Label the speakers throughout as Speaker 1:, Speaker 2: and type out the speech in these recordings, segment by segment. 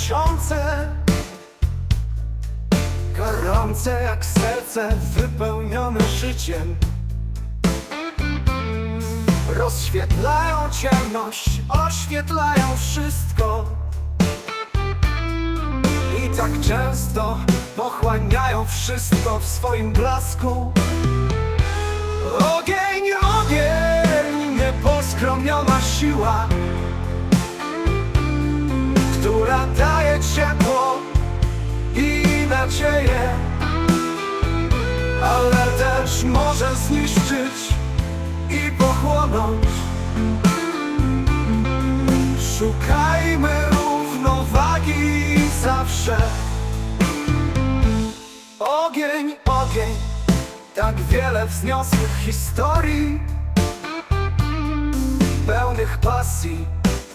Speaker 1: tysiące Gorące jak serce wypełnione życiem. Rozświetlają ciemność, oświetlają wszystko. I tak często pochłaniają wszystko w swoim blasku. Ogień, ogień, nieposkromiona siła Która daje Ale też może zniszczyć i pochłonąć. Szukajmy równowagi zawsze. Ogień, ogień, tak wiele wzniosłych historii. Pełnych pasji,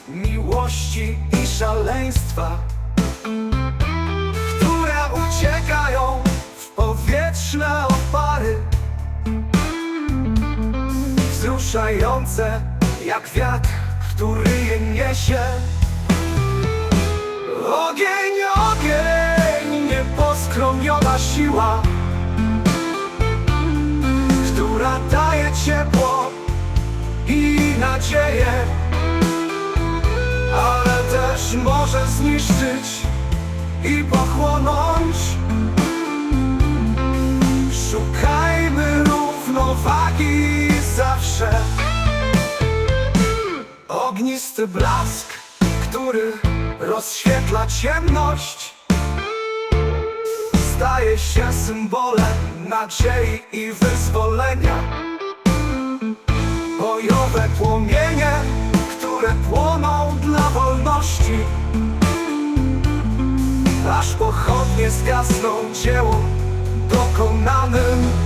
Speaker 1: miłości i szaleństwa Które uciekają w powietrzne Wzruszające jak wiatr, który je niesie. Ogień, ogień, nieposkromiona siła Która daje ciepło i nadzieję Ale też może zniszczyć i pochłonąć. Szukajmy równowagi Ognisty blask, który rozświetla ciemność Staje się symbolem nadziei i wyzwolenia. Bojowe płomienie, które płoną dla wolności. Aż pochodnie zgasną dziełom dokonanym